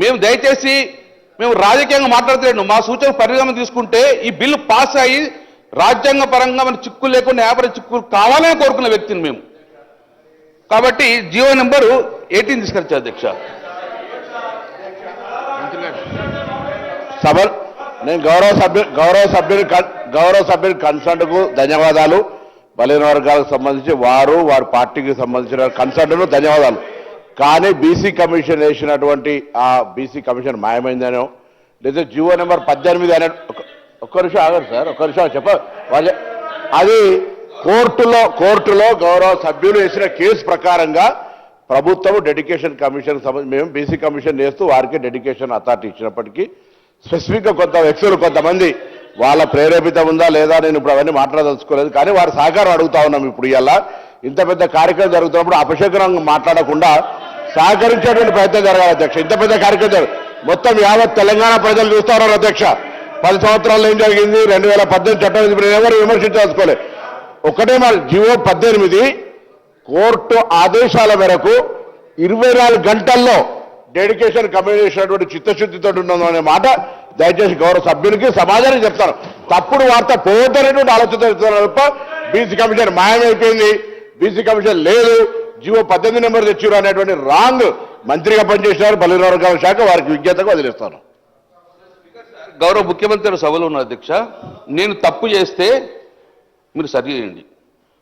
మేము దయచేసి మేము రాజకీయంగా మాట్లాడలేదు మా సూచన పరిగణన తీసుకుంటే ఈ బిల్లు పాస్ అయ్యి రాజ్యాంగ పరంగా మన చిక్కులు లేకుండా యాభై చిక్కులు కావాలని కోరుకున్న వ్యక్తిని మేము. కాబట్టి జియో నెంబరు ఎయిటీన్ తీసుకొచ్చా అధ్యక్ష. సభ నేను గౌరవ సభ్యు గౌరవ సభ్యుని గౌరవ సభ్యుని కన్సల్ట్కు ధన్యవాదాలు. బలహీన వర్గాలకు సంబంధించి వారు వారి పార్టీకి సంబంధించిన కన్సల్ట్ను ధన్యవాదాలు. కానీ బీసీ కమిషన్ వేసినటువంటి ఆ బీసీ కమిషన్ మాయమైందనో లేదా జీవో నెంబర్ పద్దెనిమిది అనే ఒక్క- ఒక్క నిమిషం ఆగరు సార్ ఒక్క నిమిషం చెప్ప అది కోర్టులో కోర్టులో గౌరవ సభ్యులు వేసిన కేసు ప్రకారంగా ప్రభుత్వం డెడికేషన్ కమిషన్ మేము బీసీ కమిషన్ చేస్తూ వారికి డెడికేషన్ అథారిటీ ఇచ్చినప్పటికీ స్పెసిఫిక్గా కొంత వ్యక్తులు కొంతమంది వాళ్ళ ప్రేరేపిత ఉందా లేదా నేను ఇప్పుడు అవన్నీ మాట్లాడదలుచుకోలేదు కానీ వారి సహకారం అడుగుతా ఉన్నాం ఇప్పుడు ఇలా ఇంత పెద్ద కార్యక్రమం జరుగుతున్నప్పుడు అపశకరంగా మాట్లాడకుండా సహకరించేటువంటి ప్రయత్నం జరగాలి అధ్యక్ష. ఇంత పెద్ద కార్యక్రమం మొత్తం యావత్ తెలంగాణ ప్రజలు చూస్తారో అధ్యక్ష. పది సంవత్సరాల్లో ఏం జరిగింది? రెండు వేల పద్దెనిమిది చట్టం ఇప్పుడు ఎవరు విమర్శించదలుచుకోలేదు ఒకటే మరి జివో పద్దెనిమిది కోర్టు ఆదేశాల మేరకు ఇరవై నాలుగు గంటల్లో డెడికేషన్ కమ్యూనికేషన్ చిత్తశుద్ధితో ఉన్నాం అనే మాట దయచేసి గౌరవ సభ్యునికి సమాధానం చెప్తాను. తప్పుడు వార్త పోతనేటువంటి ఆలోచన చెప్తున్నారు తప్ప బీసీ కమిషన్ మాయమైపోయింది. బీసీ కమిషన్ లేదు. జివో పద్దెనిమిది నెంబర్ తెచ్చారు అనేటువంటి రాంగ్ మంత్రిగా పనిచేసినారు బలిన వర్గాల శాఖ వారికి విజ్ఞతగా వదిలేస్తాను గౌరవ ముఖ్యమంత్రి గారు సభలో ఉన్నారు అధ్యక్ష నేను తప్పు చేస్తే మీరు సరి చేయండి.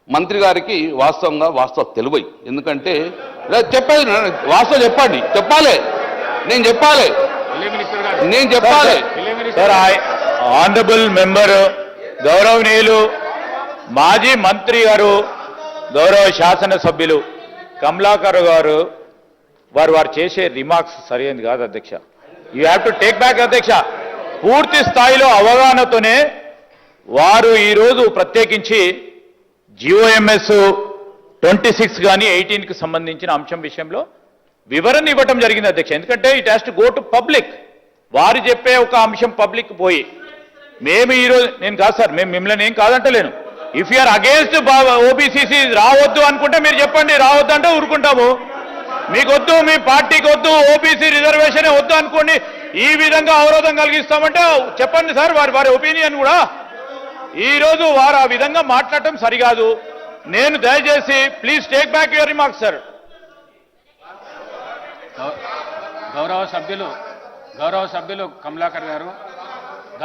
మంత్రి గారికి వాస్తవంగా వాస్తవం తెలివై. ఎందుకంటే చెప్పేది వాస్తవం చెప్పండి. చెప్పాలి. నేను చెప్పాలి. నేను చెప్పాలి. సార్ ఆనరబుల్ మెంబర్ గౌరవనీయులు మాజీ మంత్రి గారు గౌరవ శాసనసభ్యులు. కమలాకర్ గారు వారు వారు చేసే రిమార్క్స్ సరైనది కాదు అధ్యక్ష. You have to take back అధ్యక్ష. పూర్తి స్థాయిలో అవగాహనతోనే వారు ఈరోజు ప్రత్యేకించి జిఓఎంఎస్ ట్వంటీ సిక్స్ కానీ ఎయిటీన్కి సంబంధించిన అంశం విషయంలో వివరణ ఇవ్వటం జరిగింది అధ్యక్ష. ఎందుకంటే it has to go to public వారు చెప్పే ఒక అంశం పబ్లిక్ పోయి. మేము ఈరోజు నేను కాదు సార్ మేము మిమ్మల్ని ఏం కాదంటలేను. If you are against OBCC రావద్దు అనుకుంటే మీరు చెప్పండి రావద్దు అంటే ఊరుకుంటాము. మీకొద్దు మీ పార్టీకి వద్దు ఓబీసీ రిజర్వేషన్ వద్దు అనుకోండి ఈ విధంగా అవరోధం కలిగిస్తామంటే చెప్పండి సార్ వారి వారి ఒపీనియన్ కూడా. ఈరోజు వారు ఆ విధంగా మాట్లాడటం సరికాదు. నేను దయచేసి please take back your remarks sir గౌ- గౌరవ సభ్యులు గౌరవ సభ్యులు కమలాకర్ గారు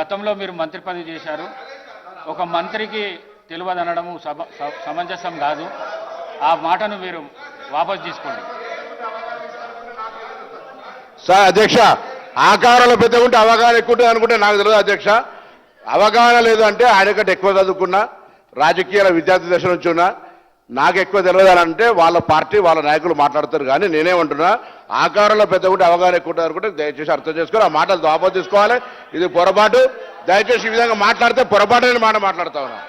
గతంలో మీరు మంత్రి పదవి చేశారు. ఒక మంత్రికి తెలియదనడము స- సమంజసం కాదు. ఆ మాటను మీరు వాపసు తీసుకోండి. సార్ అధ్యక్ష ఆకారంలో పెద్ద ఉంటే అవగాహన ఎక్కువ అనుకుంటే నాకు తెలియదు అధ్యక్ష. అవగాహన లేదు అంటే ఆయన కంటే ఎక్కువ చదువుకున్నా రాజకీయాల విద్యార్థి దశ నుంచి ఉన్నా నాకు ఎక్కువ తెలియదు అంటే వాళ్ళ పార్టీ వాళ్ళ నాయకులు మాట్లాడతారు కానీ నేనేమంటున్నా ఆకారంలో పెద్ద ఉంటే అవగాహన ఎక్కువ అనుకుంటే దయచేసి అర్థం చేసుకొని ఆ మాటలు దాపా తీసుకోవాలి. ఇది పొరపాటు. దయచేసి ఈ విధంగా మాట్లాడితే పొరపాటు మాట మాట్లాడతా ఉన్నా.